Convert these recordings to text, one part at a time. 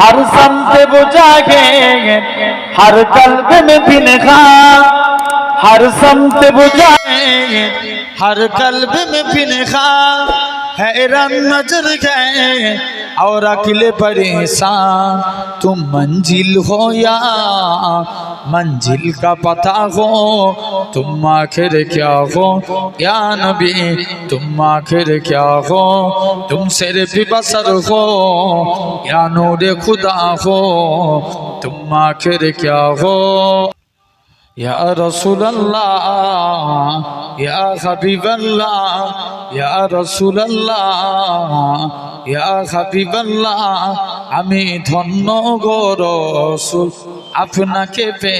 हर समत बुझागे हर कल्ब में दिन खा। हर समत बुझागे हर कल्ब में दिन खा। हैरान नज़र गए और अकेले परेशान तुम मंजिल हो या मंजिल का पता हो तुम आखिर क्या हो या नबी तुम आखिर क्या हो तुम सिर्फ बसर हो या नूर खुदा हो तुम आखिर क्या हो या रसूल अल्लाह ইয়া হাবিবাল্লাহ ইয়া রসুলাল্লাহ ইয়া হাবিবাল্লাহ আমি ধন্য গো রসুল। আপনাকে পে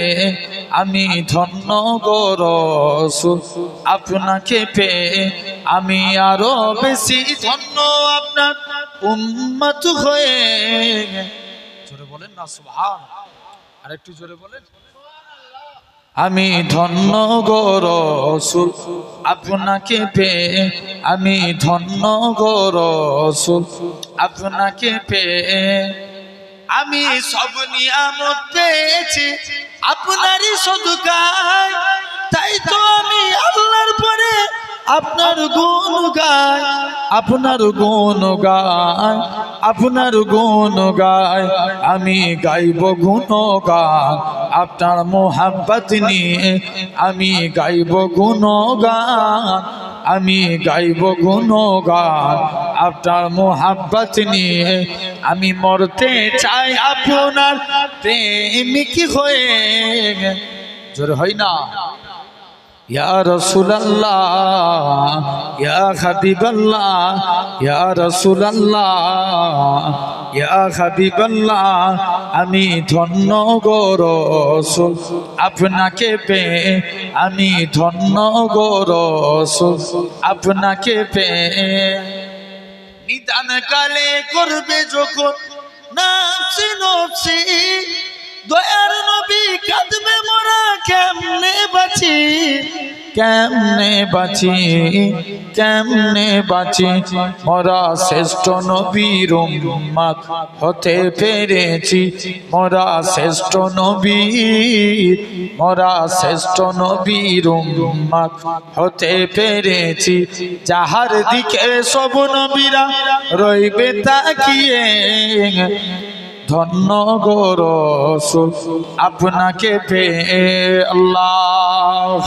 আমি ধন্য গো রসুল। আপনাকে পে আমি আরও বেশি ধন্য আপনার উম্মত হয়ে। জোরে বলেন না সুভান আর একটু জোরে বলেন। আমি ধন্য গো রসুল। আপনাকে পেয়ে আমি ধন্য গো রসুল। আপনাকে পেয়ে আমি সব নিয়ামত পেয়েছি, আপনারই সদুকায়। তাই তো আমি আল্লাহর পরে আপনার গুণ গায় আপনার গুণ গায় আপনার গুণ গায় আমি গাইব গুণ গান আপনার মোহাব্বত নিয়ে আমি গাইব গুণগান, আমি গাইব গুণগান। আপনার মোহাব্বত নিয়ে আমি মরতে চাই আপনার প্রেমিক হয়ে। জোর হয় না। ইয়া রসুলাল্লাহ, ইয়া হাবিবাল্লাহ ইয়া রসুলাল্লাহ, ইয়া হাবিবাল্লাহ আমি ধন্য গো রসুল। আপনাকে পেয়ে আমি ধন্য গো রসুল। আপনাকে পেয়ে নিদান কালে করবে যখন নাচি নফসি, দয়ার নবী কাঁদবে, মোরা কেমনে বাঁচি? কেমনে বাঁচি কেমনে বাঁচি? মরা শ্রেষ্ঠ নবীর উম্মত হতে পেরেছি। মরা শ্রেষ্ঠ নবী মরা শ্রেষ্ঠ নবীর উম্মত হতে পেরেছি। যাহার দিকে সব নবীরা রইবে তাকিয়ে ধন্য গো রসুল। আপনাকে পে আল্লাহ